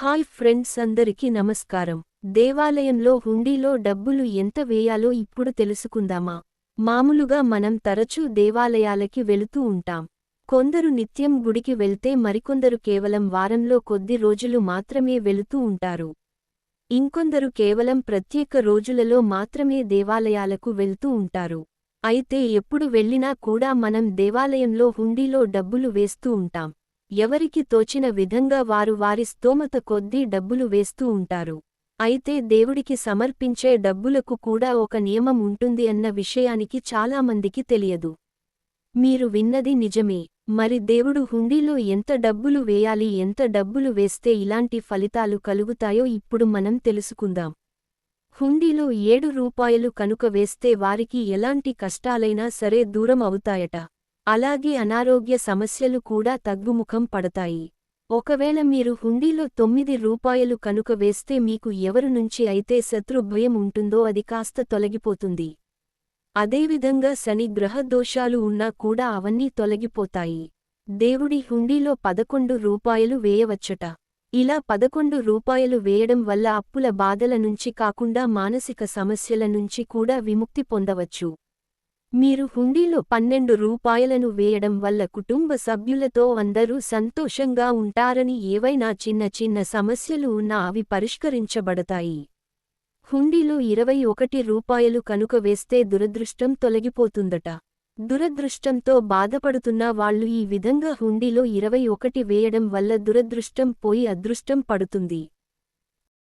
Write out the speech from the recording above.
Hi friends అందరికీ నమస్కారం. దేవాలయంలో హుండీలో డబ్బులు ఎంత వేయాలో ఇప్పుడు తెలుసుకుందామా? మామూలుగా మనం తరచూ దేవాలయాలకి వెళుతూ ఉంటాం. కొందరు నిత్యం గుడికి వెళ్తే మరికొందరు కేవలం వారంలో కొద్ది రోజులు మాత్రమే వెళుతూ ఉంటారు. ఇంకొందరు కేవలం ప్రత్యేక రోజులలో మాత్రమే దేవాలయాలకు వెళ్తూ ఉంటారు. అయితే ఎప్పుడు వెళ్ళినా కూడా మనం దేవాలయంలో హుండీలో డబ్బులు వేస్తూ ఉంటాం. ఎవరికి తోచిన విధంగా వారు వారి స్తోమత కొద్దీ డబ్బులు వేస్తూ ఉంటారు. అయితే దేవుడికి సమర్పించే డబ్బులకు కూడా ఒక నియమం ఉంటుంది అన్న విషయానికి చాలామందికి తెలియదు. మీరు విన్నది నిజమే. మరి దేవుడు హుండీలో ఎంత డబ్బులు వేయాలి ఎంత డబ్బులు వేస్తే ఇలాంటి ఫలితాలు కలుగుతాయో ఇప్పుడు మనం తెలుసుకుందాం. హుండీలో ఏడు రూపాయలు కనుక వేస్తే వారికి ఎలాంటి కష్టాలైనా సరే దూరం అవుతాయట. అలాగే అనారోగ్య సమస్యలు కూడా తగ్గుముఖం పడతాయి. ఒకవేళ మీరు హుండీలో తొమ్మిది రూపాయలు కనుక వేస్తే మీకు ఎవరు నుంచి అయితే శత్రు భయం ఉంటుందో అది కాస్త తొలగిపోతుంది. అదేవిధంగా శని గ్రహదోషాలు ఉన్నా కూడా అవన్నీ తొలగిపోతాయి. దేవుడి హుండీలో పదకొండు రూపాయలు వేయవచ్చట. ఇలా పదకొండు రూపాయలు వేయడం వల్ల అప్పుల బాధల నుంచి కాకుండా మానసిక సమస్యల నుంచి కూడా విముక్తి పొందవచ్చు. మీరు హుండీలో పన్నెండు రూపాయలను వేయడం వల్ల కుటుంబ సభ్యులతో అందరూ సంతోషంగా ఉంటారని ఏవైనా చిన్న చిన్న సమస్యలు ఉన్నా అవి పరిష్కరించబడతాయి. హుండీలో ఇరవై ఒకటి రూపాయలు కనుక వేస్తే దురదృష్టం తొలగిపోతుందట. దురదృష్టంతో బాధపడుతున్న వాళ్ళు ఈ విధంగా హుండీలో ఇరవై ఒకటి వేయడం వల్ల దురదృష్టం పోయి అదృష్టం పడుతుంది.